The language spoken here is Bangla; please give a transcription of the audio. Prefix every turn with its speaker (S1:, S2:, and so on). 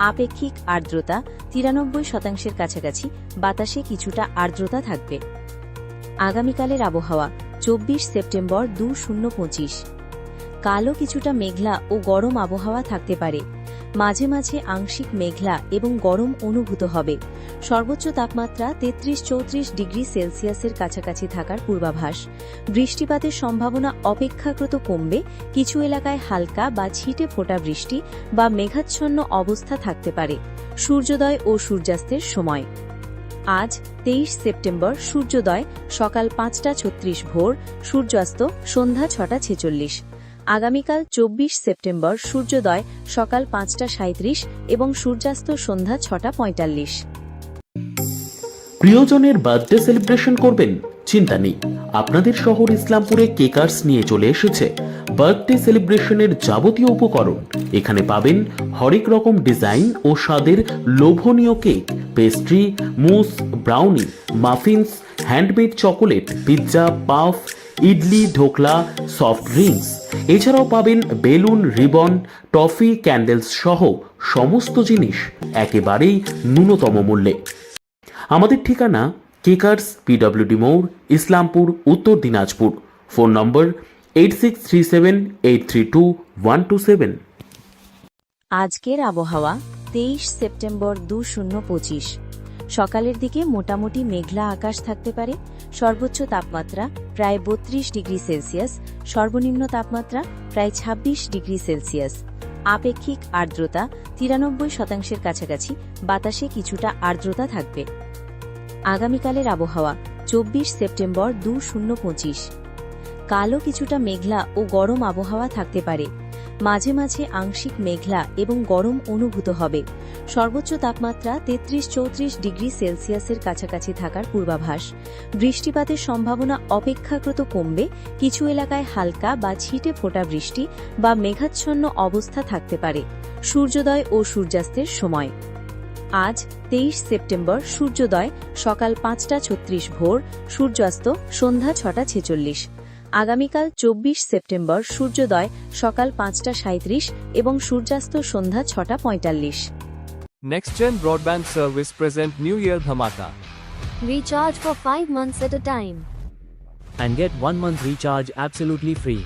S1: আপেক্ষিক আর্দ্রতা তিরানব্বই শতাংশের কাছাকাছি, বাতাসে কিছুটা আর্দ্রতা থাকবে। আগামীকালের আবহাওয়া, চব্বিশ সেপ্টেম্বর দু শূন্য পঁচিশ। কালো কিছুটা মেঘলা ও গরম আবহাওয়া থাকতে পারে। মাঝে মাঝে আংশিক মেঘলা এবং গরম অনুভূত হবে। সর্বোচ্চ তাপমাত্রা তেত্রিশ চৌত্রিশ ডিগ্রি সেলসিয়াসের কাছাকাছি থাকার পূর্বাভাস। বৃষ্টিপাতের সম্ভাবনা অপেক্ষাকৃত কমবে। কিছু এলাকায় হালকা বা ছিটে ফোটা বৃষ্টি বা মেঘাচ্ছন্ন অবস্থা থাকতে পারে। সূর্যোদয় ও সূর্যাস্তের সময়। আজ তেইশ সেপ্টেম্বর, সূর্যোদয় সকাল পাঁচটা ছত্রিশ ভোর, সূর্যাস্ত সন্ধ্যা ছটা ছেচল্লিশ। আগামীকাল চব্বিশ সেপ্টেম্বর সূর্যোদয় সকাল পাঁচটা সাঁত্রিশ এবং সূর্যাস্ত সন্ধ্যা ছটা পঁয়তাল্লিশ।
S2: প্রিয়জনের বার্থডে সেলিব্রেশন করবেন? চিন্তা নেই। আপনাদের শহর ইসলামপুরে কেকার্স নিয়ে চলে এসেছে বার্থডে সেলিব্রেশনের যাবতীয় উপকরণ। এখানে পাবেন হরেক রকম ডিজাইন ও স্বাদের লোভনীয় cake, pastry, mousse, brownie, muffins, handmade chocolate, pizza, puff idli, dhokla soft drinks এছাড়াও পাবেন বেলুন, রিবন, টফি ক্যান্ডেলস সহ সমস্ত জিনিস একেবারেই ন্যূনতম মূল্যে। আমাদের ঠিকানা কেকার্স পিডব্লিউডি মোড়, Islampur, Uttar Dinajpur. Phone number eight six three seven eight three two one two seven
S1: আজকের আবহাওয়া তেইশ সেপ্টেম্বর দু শূন্য পঁচিশ। সকালের দিকে মোটামুটি মেঘলা আকাশ থাকতে পারে, সর্বোচ্চ তাপমাত্রা প্রায় বত্রিশ ডিগ্রি সেলসিয়াস, সর্বনিম্ন তাপমাত্রা প্রায় ২৬ ডিগ্রি সেলসিয়াস। আপেক্ষিক আর্দ্রতা তিরানব্বই শতাংশের কাছাকাছি, বাতাসে কিছুটা আর্দ্রতা থাকবে। আগামীকালের আবহাওয়া, চব্বিশ সেপ্টেম্বর দু শূন্য পঁচিশ। কালো কিছুটা মেঘলা ও গরম আবহাওয়া থাকতে পারে। মাঝে মাঝে আংশিক মেঘলা এবং গরম অনুভূত হবে। সর্বোচ্চ তাপমাত্রা তেত্রিশ চৌত্রিশ ডিগ্রি সেলসিয়াসের কাছাকাছি থাকার পূর্বাভাস। বৃষ্টিপাতের সম্ভাবনা অপেক্ষাকৃত কমবে। কিছু এলাকায় হালকা বা ছিটে ফোটা বৃষ্টি বা মেঘাচ্ছন্ন অবস্থা থাকতে পারে। সূর্যোদয় ও সূর্যাস্তের সময়। আজ তেইশ সেপ্টেম্বর, সূর্যোদয় সকাল পাঁচটা ছত্রিশ ভোর, সূর্যাস্ত সন্ধ্যা ছটা ছেচল্লিশ। আগামীকাল চব্বিশ সেপ্টেম্বর সূর্যোদয় সকাল পাঁচটা সাঁত্রিশ এবং সূর্যাস্ত সন্ধ্যা ছটা পঁয়তাল্লিশ।
S3: Next gen broadband service present new year
S4: ধামাকা। Recharge for five months at a
S5: time and get one month recharge absolutely free